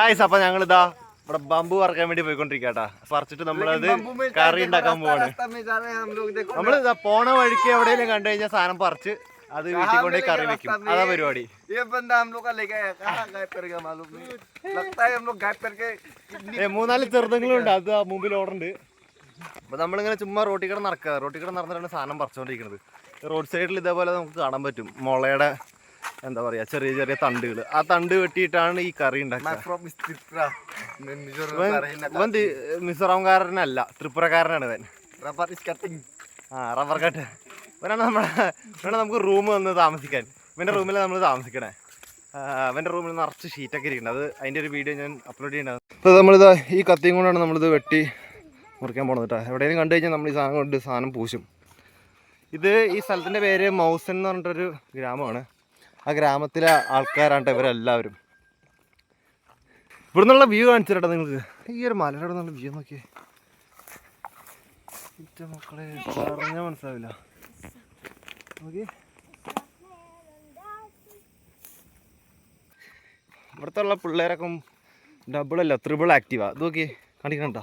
Guys അപ്പൊ ഞങ്ങളിതാ ഇവിടെ ബാമ്പു വറക്കാൻ വേണ്ടി പോയിക്കൊണ്ടിരിക്കാട്ടാ പറിച്ചിട്ട് നമ്മളത് കറി ഉണ്ടാക്കാൻ പോവാണ്. നമ്മൾ പോണ വഴിക്ക് എവിടെയെങ്കിലും കണ്ടു കഴിഞ്ഞാൽ സാധനം പറിച്ച് അത് വീട്ടിൽ കൊണ്ടുപോയി കറി വെക്കും. അതാ പരിപാടി. മൂന്നാൽ ചെറുതങ്ങളും ഉണ്ട്. അത് മുമ്പിൽ ഓടുണ്ട് അപ്പൊ നമ്മളിങ്ങനെ ചുമ്മാ റോട്ടിക്കട നടക്കുക റോട്ടിക്കട നടന്നിട്ടാണ് സാധനം പറിച്ചോണ്ടിരിക്കുന്നത് റോഡ് സൈഡിൽ ഇതേപോലെ നമുക്ക് കാണാൻ പറ്റും. മുളയുടെ എന്താ പറയാ ചെറിയ ചെറിയ തണ്ടുകൾ ആ തണ്ട് വെട്ടിയിട്ടാണ് ഈ കറി ഉണ്ടാക്കുന്നത് മിസോറാംകാരനല്ല ത്രിപുരക്കാരനാണ് ഇവൻ. Rubber cutting. ആ റബ്ബർ കട്ട്. ഇവനാണ് നമ്മുടെ ഇവനാണ് നമുക്ക് റൂം വന്ന് താമസിക്കാൻ. ഇവന്റെ റൂമിലാണ് നമ്മൾ താമസിക്കണേ. അവന്റെ റൂമിൽ നിറച്ച് ഷീറ്റൊക്കെ ഇരിക്കുന്നത് അത് അതിന്റെ ഒരു വീഡിയോ ഞാൻ അപ്ലോഡ് ചെയ്യേണ്ടത് ഇപ്പോൾ നമ്മളിത് ഈ കത്തിയും കൊണ്ടാണ് നമ്മളിത് വെട്ടി മുറിക്കാൻ പോണത് കേട്ടോ എവിടെയെങ്കിലും കണ്ടു കഴിഞ്ഞാൽ നമ്മൾ ഈ സാധനം കൊണ്ട് സാധനം പൂശും. ഇത് ഈ സ്ഥലത്തിന്റെ പേര് മൗസൻ എന്ന് പറഞ്ഞിട്ടൊരു ഗ്രാമമാണ്. ആ ഗ്രാമത്തിലെ ആൾക്കാരാണ് ഇവരെല്ലാവരും. ഇവിടെ നിന്നുള്ള വ്യൂ കാണിച്ചു തരട്ടെ നിങ്ങൾക്ക് ഈ ഒരു മലയുടെ നിന്നുള്ള വ്യൂ നോക്കിയേ. മക്കളെ പറഞ്ഞാൽ മനസ്സിലാവില്ല. നോക്കി ഇവിടുത്തെ ഉള്ള പിള്ളേരൊക്കെ ഡബിൾ അല്ല ത്രിബിൾ ആക്റ്റീവാ ഇത് നോക്കി കാണിക്കണ്ട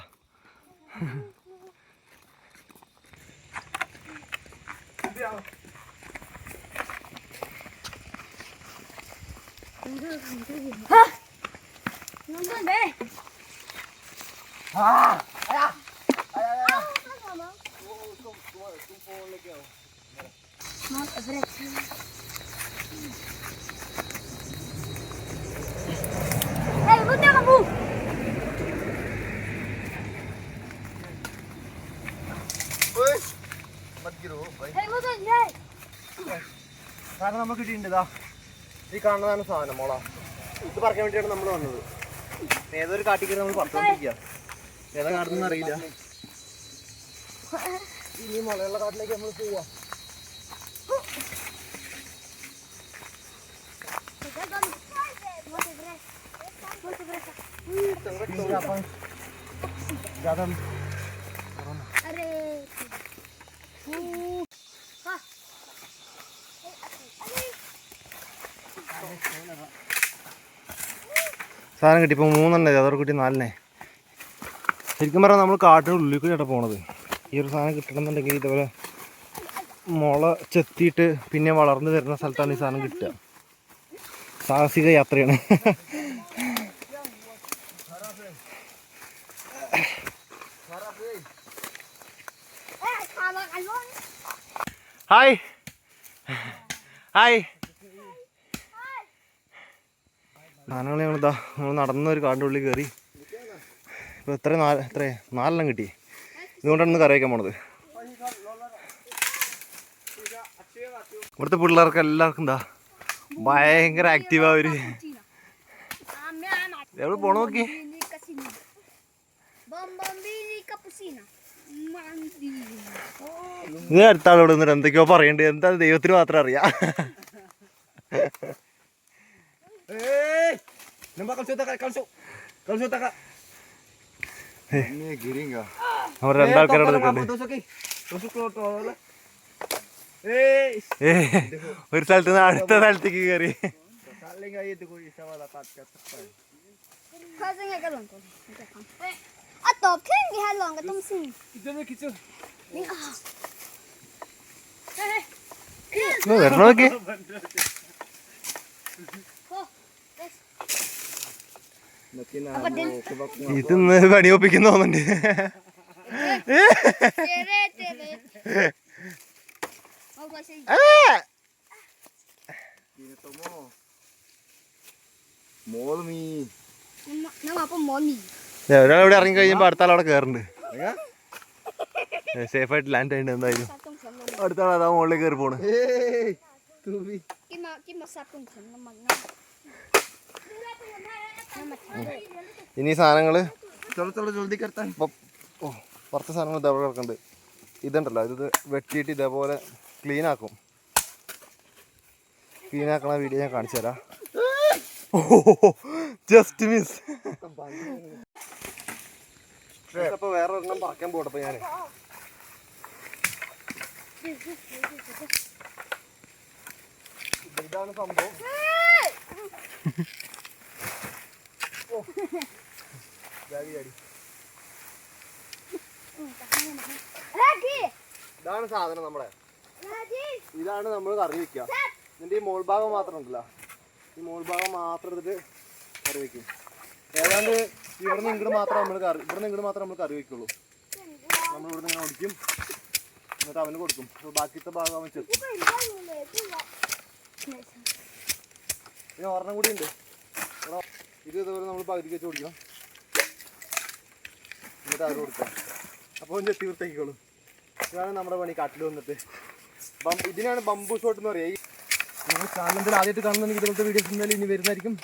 കാരണം നമുക്ക് കിട്ടിയിട്ടുണ്ട് ഇതാ ഈ കാണുന്നതാണ് സാധനം മോള ഇത് പറയാൻ വേണ്ടിയാണ് നമ്മൾ വന്നത് ഏതൊരു കാട്ടിക്കറി നമ്മൾ പറഞ്ഞോണ്ടിരിക്കുക ഏതാ കാട്ടുന്ന അറിയില്ല ഇനി മുളയുള്ള കാട്ടിലേക്ക് നമ്മൾ പോവാ Aray. Ha. സാധനം കിട്ടി. ഇപ്പോൾ മൂന്നെണ്ണേ. അതോടെ കിട്ടി നാലിനെ. ശരിക്കും പറഞ്ഞാൽ നമ്മൾ കാട്ടിന്റെ ഉള്ളിൽ കൂടിയാണ് പോണത്. ഈ ഒരു സാധനം കിട്ടണമെന്നുണ്ടെങ്കിൽ ഇതുപോലെ മുള ചെത്തിയിട്ട് പിന്നെ വളർന്നു വരുന്ന സ്ഥലത്താണ് ഈ സാധനം കിട്ടുക. സാഹസിക യാത്രയാണ്. ഹായ് ഹായ് സാധനങ്ങൾ ഞങ്ങളിതാ നമ്മൾ നടന്ന ഒരു കാടിന്റെ ഉള്ളിൽ കയറി. ഇപ്പോൾ എത്ര നാല് എത്ര? നാലെണ്ണം കിട്ടി. ഇതുകൊണ്ടാണ് ഇന്ന് കറി വയ്ക്കാൻ പോണത്. ഇവിടുത്തെ പിള്ളേർക്ക് എല്ലാവർക്കും എന്താ ഭയങ്കര ആക്റ്റീവാ അവർ പോണ നോക്കി. ഇത് അടുത്താളോട് എന്തൊക്കെയോ പറയണ്ട്. എന്താ ദൈവത്തിന് മാത്രം അറിയാം. नंबर कल सोता का कल सो कल सोता का नहीं गिरेगा हमारे अंदर कर दो कर दो सके तो सो तो वाला ए फिर चलते ना अड़ता चलते की करी चलेगा ये देखो ये सवाल काट कर सकता है खा जाएँगे कर उनको आ तो खेलेंगे है लौंग तुम सी इधर में खींचो नहीं बैठो के Nama po തോന്നുന്നുണ്ട്. ഒരാൾ ഇവിടെ ഇറങ്ങി കഴിഞ്ഞപ്പോ അടുത്ത ആളവിടെ കേറുണ്ട് സേഫ് ആയിട്ട് ലാൻഡ് ആയിട്ട് എന്തായാലും. അടുത്ത ആൾ അതാ മുകളിലേക്ക് കയറി പോണ്. ഇനി സാധനങ്ങൾ കുറച്ച് സാധനങ്ങൾ ഇതേപോലെ കിടക്കുന്നുണ്ട്. ഇതുണ്ടല്ലോ ഇത് വെട്ടിയിട്ട് ഇതേപോലെ ക്ലീൻ ആക്കും. ക്ലീൻ ആക്കണ വീഡിയോ ഞാൻ കാണിച്ചു തരാം. ജസ്റ്റ് മിസ് അപ്പോൾ വേറെ ഒരെണ്ണം പറക്കാൻ പോട്ടപ്പോൾ ഞാൻ ഇതാണ് സംഭവം. ഇതാണ് സാധനം നമ്മുടെ? ഇതാണ് നമ്മൾ കറി വെക്കുക. എന്നിട്ട് ഈ മോൾ ഭാഗം മാത്രം ഉണ്ടല്ലോ. ഈ മോൾ ഭാഗം മാത്രം എടുത്തിട്ട് കറി വെക്കും. ഏതാണ്ട് ഇവിടുന്ന് ഇങ്ങോട്ട് മാത്രം നമ്മൾ കറി ഇവിടുന്ന് ഇങ്ങോട്ട് മാത്രം നമ്മൾ കറി വെക്കുള്ളൂ. നമ്മൾ ഇവിടുന്ന് ഇങ്ങനെ ഒടിക്കും. എന്നിട്ട് അവന് കൊടുക്കും. ബാക്കിയത്തെ ഭാഗം അവൻ ചെറുക്കും പിന്നെ ഒരെണ്ണം കൂടി ഉണ്ട്. ഇത് ഇതുപോലെ നമ്മൾ പകുതിക്ക് വെച്ച് കൊടുക്കണം. എന്നിട്ട് അത് കൊടുക്കാം. അപ്പോൾ ചെത്തി വൃത്തിയാക്കിക്കോളും. ഇതാണ് നമ്മുടെ പണി കാട്ടിൽ വന്നിട്ട്. ബം- ഇതിനാണ് ബംബു ഷോട്ട് എന്ന് പറയുക. നിങ്ങൾ ചാനലിൽ ആദ്യമായിട്ട് കാണുന്നുണ്ടെങ്കിൽ ഇതുപോലത്തെ വീഡിയോസ് എന്തായാലും ഇനി വരുന്നതായിരിക്കും.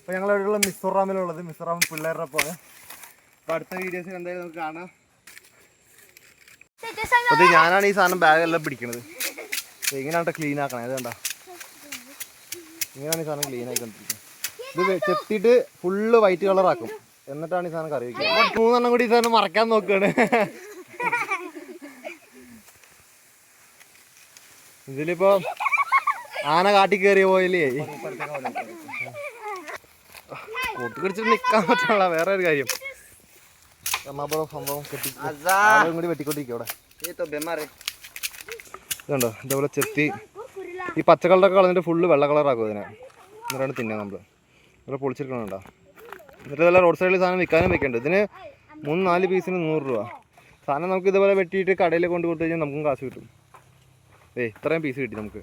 അപ്പോൾ ഞങ്ങൾ അവിടെയുള്ള മിസോറാമിലുള്ളത് മിസോറാം പിള്ളേരുടെ പോലെ അപ്പോൾ അടുത്ത വീഡിയോസ് എന്തായാലും നമുക്ക് കാണാം. അത് ഞാനാണ് ഈ സാധനം ബാഗെല്ലാം പിടിക്കണത്. എങ്ങനെയാണ് ക്ലീൻ ആക്കണേ. അത് കണ്ട? ഇങ്ങനെയാണ് ഈ സാധനം ക്ലീൻ ആയിക്കൊണ്ടിരിക്കുന്നത് ഇത് ചെത്തിയിട്ട് ഫുള്ള് വൈറ്റ് കളർ ആക്കും. എന്നിട്ടാണ് ഈ സാധനം കറി വെക്കുന്നത് മൂന്നെണ്ണം കൂടി ഈ സാധനം മറക്കാൻ നോക്കുകയാണ് ഇതിലിപ്പോ ആന കാട്ടി കയറിയ പോയില്ലേ? കൊത്തുകടിച്ചിട്ട് നിക്കാൻ പറ്റാനുള്ള വേറെ ഒരു കാര്യം. എറണാകുളം സംഭവം കെട്ടി കൂടി വെട്ടിക്കൊണ്ടിരിക്കും ഇതുണ്ടോ? ഇതേപോലെ ചെത്തി ഈ പച്ചക്കളറൊക്കെ കളഞ്ഞിട്ട് ഫുള്ള് വെള്ള കളർ ആക്കും ഇതിനെ. എന്നിട്ടാണ് തിന്നാൻ നമ്മൾ. ഇവിടെ പൊളിച്ചെടുക്കണുണ്ടോ? എന്നിട്ട് ഇതെല്ലാം റോഡ് സൈഡിൽ സാധനം വിൽക്കാനും വെക്കുന്നുണ്ട് ഇതിന് മൂന്ന് നാല് പീസിന് നൂറ് രൂപ. സാധനം നമുക്ക് ഇതുപോലെ വെട്ടിയിട്ട് കടയിൽ കൊണ്ട് കൊടുത്തു കഴിഞ്ഞാൽ നമുക്കും കാശ് കിട്ടും. ഏയ് ഇത്രയും പീസ് കിട്ടി നമുക്ക്.